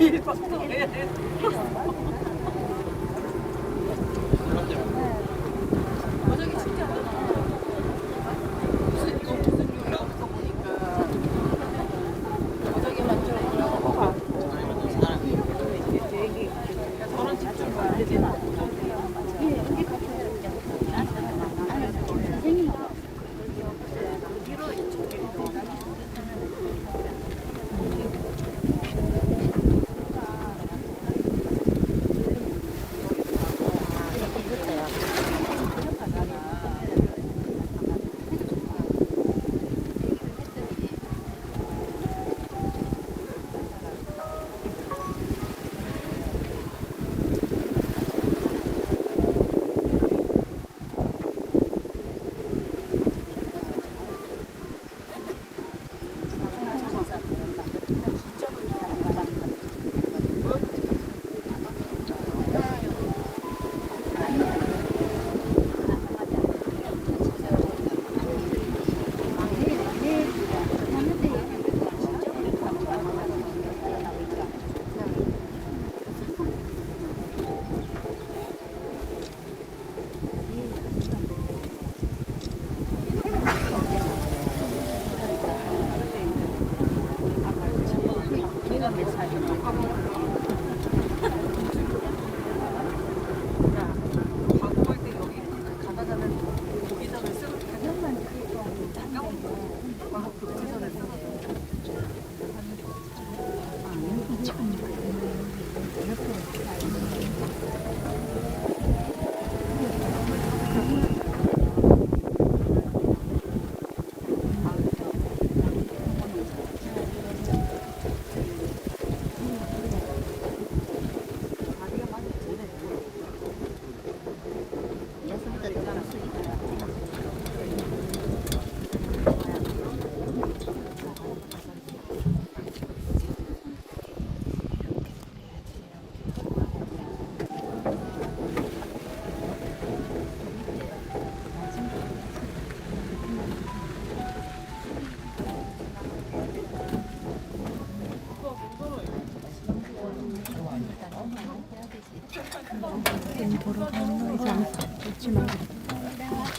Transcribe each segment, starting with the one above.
일방송해야 돼.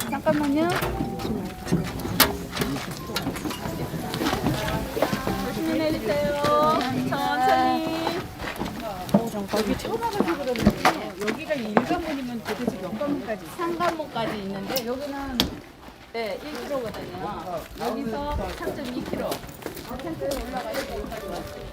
잠깐만요. 조심히 내리세요. 천천히. 여기 처음 와가지고 그러는데 여기가 일관문이면 도대체 몇 관문까지 있어요? 상관목까지 있는데 여기는 네, 1km거든요. 여기서 3.2km. 천천히 올라가서 여기까지 왔어요.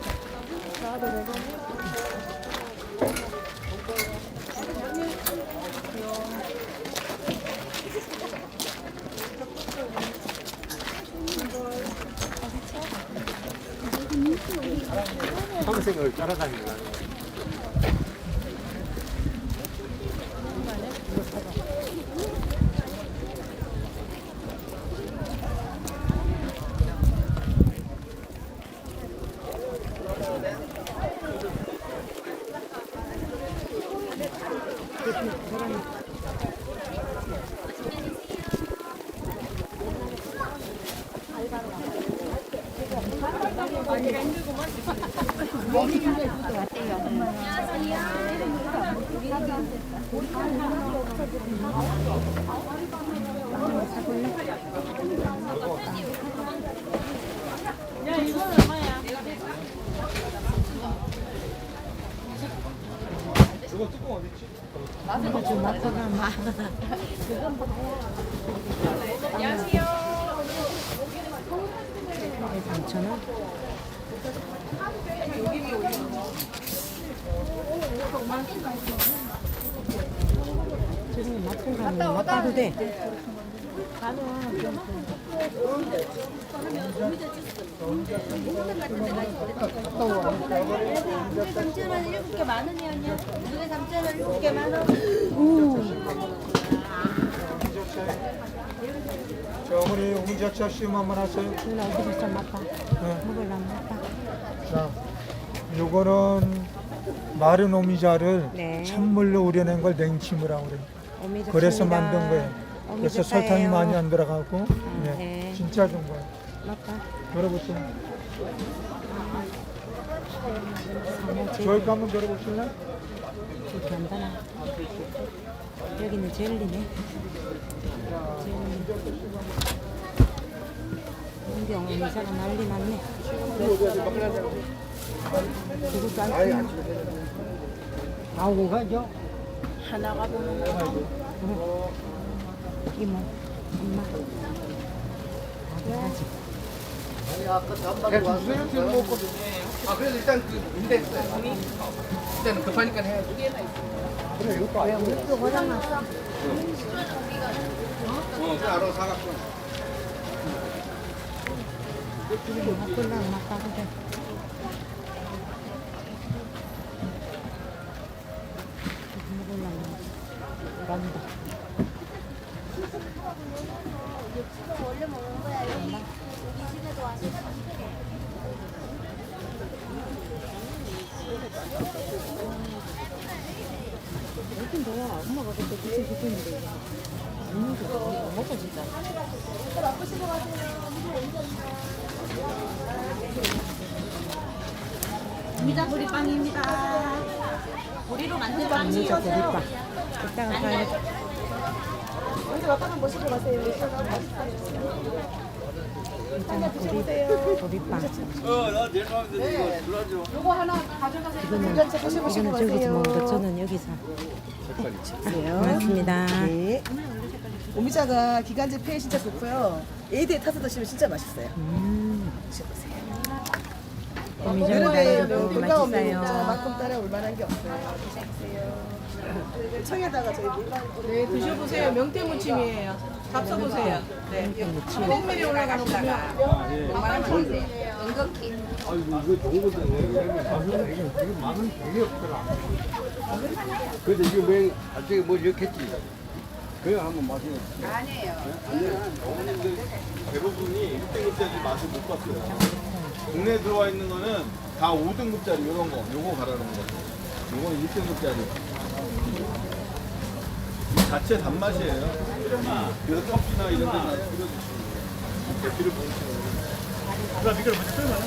따라다니는 안녕하세요. 네, 있지? 맞다도 돼. 두개 3,000원, 일곱 개만 원이었냐? 두개 3,000원, 일곱 개만 원. 자, 어머니 오문자차 시음 한번 하세요. 네. 자, 요거는 마른 오미자를 네. 찬물로 우려낸 걸 냉침을 하고 그래요. 그래서 만든 거예요. 그래서 설탕이 많이 안 들어가고, 네, 네. 진짜 좋은 거예요. 맞다. 여러분들 저기 한번 들어보실래? 이렇게 안 되나? 여기는 젤리네. 젤리. 문경 의사가 난리 났네. 그거 짠 나오고 가죠. 하나가 보는 거. 이모, 엄마. 주세요, 지금 먹고. 아 그래도 일단 그 있어요. 일단 급하니까 해야지. 또 고장 났어. 어, 그 알아 사갖고. 막. 란다. 원래 먹는 거야. 여기 여기 집에도 와서 그래. 무슨 거야? 엄마가 그때 무슨 싶었는데. 먹고 진짜. 미자 보리빵입니다. 보리로 만든 빵이에요. 고깃밥. 이따가 가야지. 먼저 아빠는 모시고 가세요. 괜찮아, 고깃, 고깃빵. 요거 하나 가져가세요. 이거는, 보시고 이거는 저기서. 먹는 거, 저는 여기서. 고맙습니다. 네. 오미자가 기관지 폐에 진짜 좋고요. 에이드에 타서 드시면 진짜 맛있어요. 음, 드셔보세요. 건강 없는 맛있어요. 오미자만큼 따라 올 만한 게 없어요. 드셔보세요. 청에다가 저희 물만 네, 드셔보세요. 명태무침이에요. 잡숴보세요. 네. 콩밀이 올라가는 거면 이거 많은 되게 없더라. 그래도 이거 왜 갑자기 뭐 이렇게 했지? 그냥 한번 마시면. 어머님들 대부분이 1등급짜리 맛을 못 봤어요. 국내에 들어와 있는 거는 다 5등급짜리 이런 거, 요거 가라는 거. 요거는 1등급짜리. 자체 단맛이에요. 그래서 커피나 이런 데나 뿌려주시면 대피를 보시면 그럼 이걸 먼저 끓여놔요?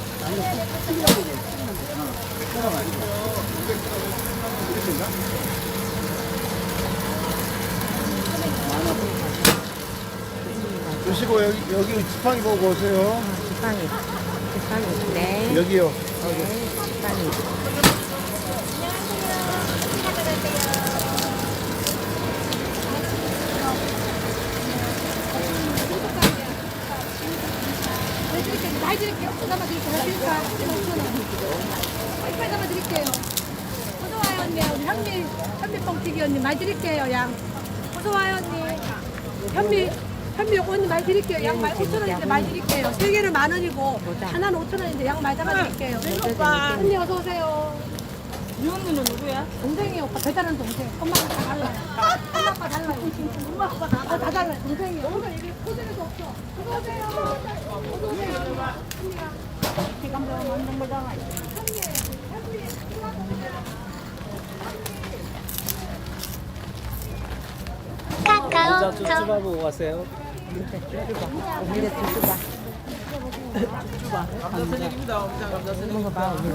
드시고 여기, 여기 지팡이 보고 오세요. 지팡이. 지팡이. 네. 여기요. 네. 많이 드릴게요. 또 담아드릴게요. 드릴까? 5천 빨리 담아드릴게요. 어서와요 언니. 우리 현미 현미 뻥튀기 언니 많이 드릴게요. 양. 어서와요 언니. 현미 현미 요거 언니 많이 드릴게요. 양 많이 5천 원인데 많이 드릴게요. 세 개는 만 원이고 하나는 5천 원인데 양 많이 담아드릴게요. 언니 어서 오세요. 이 언니는 누구야? 동생이 오빠 배달하는 동생. 엄마가 다 달라요. 엄마 아빠 달라요. 엄마 아빠 다, 다, 다 달라요. 동생이. 오늘 이게 호텔에도 없어. 어서 오세요. 어서 오세요. 지금 뭐 만든 거잖아. 카카오 오늘의 두수바. 감자선입니다. 엄청 감자선. 먹어봐, 오늘.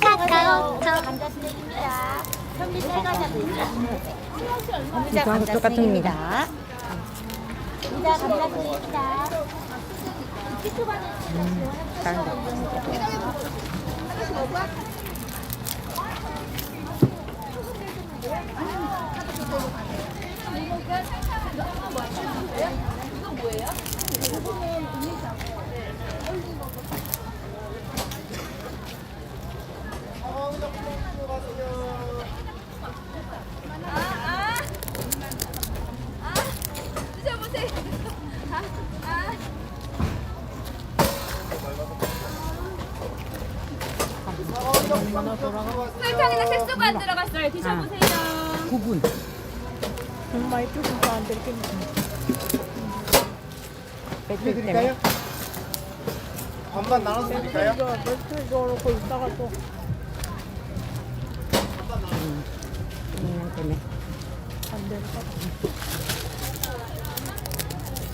카카오 감자 스낵입니다. 현미 쌀과자입니다. 이거하고 똑같습니다. 감자 감자 스낵입니다. 다른 거. 설탕이나 색소가 안 들어갔어요. 드셔보세요. 9분. 정말 조금도 안 되겠네. 배틀 때문에. 반반 나눠서 드릴까요? 이거 며칠 넣어놓고 있다가 또 그냥 때문에. 안 될 것 같아.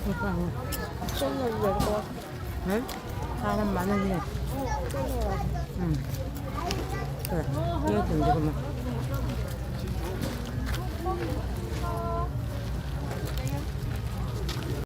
이거 손을 낼것 같아. 응? 사람 많으네. 응. 그래. 이거 좀 이거만.